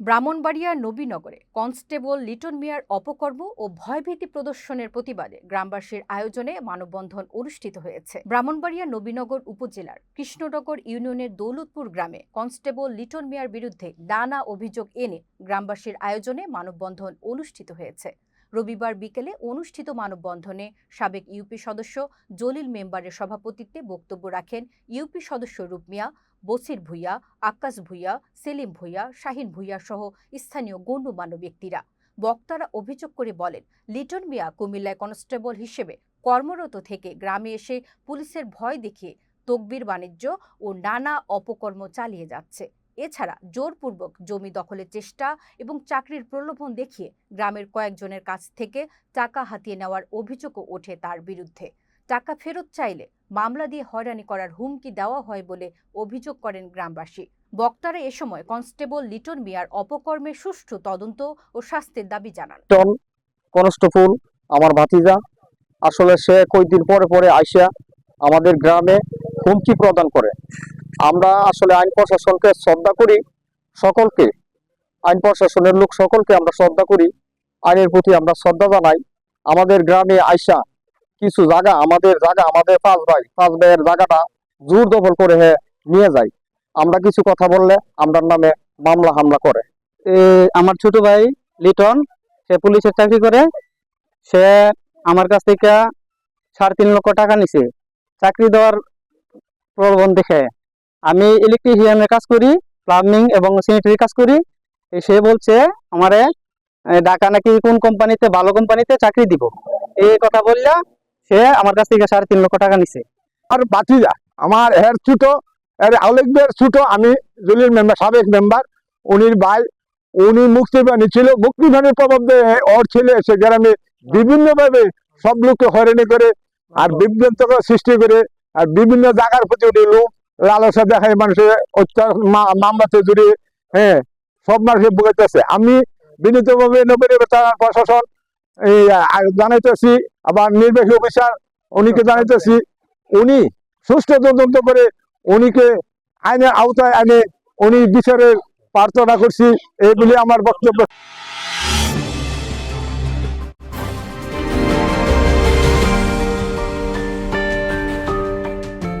ব্রাহ্মণবাড়িয়ার নবীনগরে কনস্টেবল লিটন মিয়ার অপকর্ম ও ভয়ভীতি প্রদর্শনের প্রতিবাদে গ্রামবাসীর আয়োজনে মানববন্ধন অনুষ্ঠিত হয়েছে। ব্রাহ্মণবাড়িয়া নবীনগর উপজেলার কৃষ্ণনগর ইউনিয়নের দৌলতপুর গ্রামে কনস্টেবল লিটন মিয়ার বিরুদ্ধে নানা অভিযোগ এনে গ্রামবাসীর আয়োজনে মানববন্ধন অনুষ্ঠিত হয়েছে। রবিবার বিকেলে অনুষ্ঠিত মানববন্ধনে সাবেক ইউপি সদস্য, জলিল মেম্বারের সভাপতিত্বে বক্তব্য রাখেন ইউপি সদস্য রূপ মিয়া, বসির ভুইয়া, আকাশ ভুইয়া, সেলিম ভুইয়া, শাহিন ভুইয়া সহ স্থানীয় গণ্যমান্য ব্যক্তিরা। বক্তারা অভিযোগ করে বলেন, লিটন মিয়া কুমিল্লায় কনস্টেবল হিসেবে কর্মরত থেকে গ্রামে এসে পুলিশের ভয় দেখিয়ে তকবির বাণিজ্য ও নানা অপকর্ম চালিয়ে যাচ্ছে। এছাড়া জোরপূর্বক জমি দখলের চেষ্টা এবং চাকরির প্রলোভন দেখিয়ে গ্রামের কয়েকজনের কাছ থেকে টাকা হাতিয়ে নেওয়ার অভিযোগও ওঠে তার বিরুদ্ধে। টাকা ফেরত চাইলে মামলা দিয়ে হয়রানি করার হুমকি দেওয়া হয় বলে অভিযোগ করেন গ্রামবাসী। বক্তারা এ সময় কনস্টেবল লিটন মিয়ার অপকর্মের সুষ্ঠু তদন্ত ও শাস্তির দাবি জানান। কনস্টেবল, আমার ভাতিজা, আসলে সে কয়েকদিন পরে পরে আইসা আমাদের গ্রামে হুমকি প্রদান করে। আমরা আসলে আইন প্রশাসনকে শ্রদ্ধা করি, সকলকে, আইন প্রশাসনের লোক সকলকে আমরা শ্রদ্ধা করি, আইনের প্রতি আমরা শ্রদ্ধা জানাই। আমাদের গ্রামে আইসা কিছু জায়গা, আমাদের জায়গা, আমাদের পাঁচ ভাই, পাঁচ ভাইয়ের জায়গাটা জোর দখল করে হে নিয়ে যায়। আমরা কিছু কথা বললে আমরার নামে মামলা, হামলা করে। আমার ছোট ভাই লিটন, সে পুলিশের চাকরি করে। সে আমার কাছ থেকে সাড়ে তিন লক্ষ টাকা নিছে। চাকরি দেওয়ার প্রলোভন দেখে। আমি ইলেকট্রিশিয়ানের কাজ করি প্লাম্বিং এবং স্যানিটারি কাজ করি। সে বলছে, আমারে ঢাকা নাকি কোন কোম্পানিতে, ভালো কোম্পানিতে চাকরি দিব? এই কথা বললা, সে আমার কাছ থেকে সাড়ে তিন লক্ষ টাকা নিছে। আর বাতিজা, আমার এর ছোট এর আলেকদের ছোট, আমি জলির মেম্বার সাবেক মেম্বার উনির ভাই, উনি মুক্তিবাণী ছিল, মুক্তিবাণীর প্রভাবে ওর ছেলে এসে গ্রামে বিভিন্নভাবে সব লোককে হয়রানি করে আর বিভ্রান্তকর সৃষ্টি করে, আর বিভিন্ন জায়গার প্রতি লোক লালসা দেখায় মানুষের অত্যাচার মামলাতে জড়িয়ে হ্যাঁ সব মানুষের বুঝাইতেছে আমি বিনীতভাবে নবীন প্রশাসন জানাইতেছি, আবার নির্বাহী অফিসার উনিকে জানাইতেছি, উনি সুষ্ঠু তদন্ত করে উনিকে আইনের আওতায় আনে, উনি বিচারের প্রার্থনা করছি এইগুলি আমার বক্তব্য।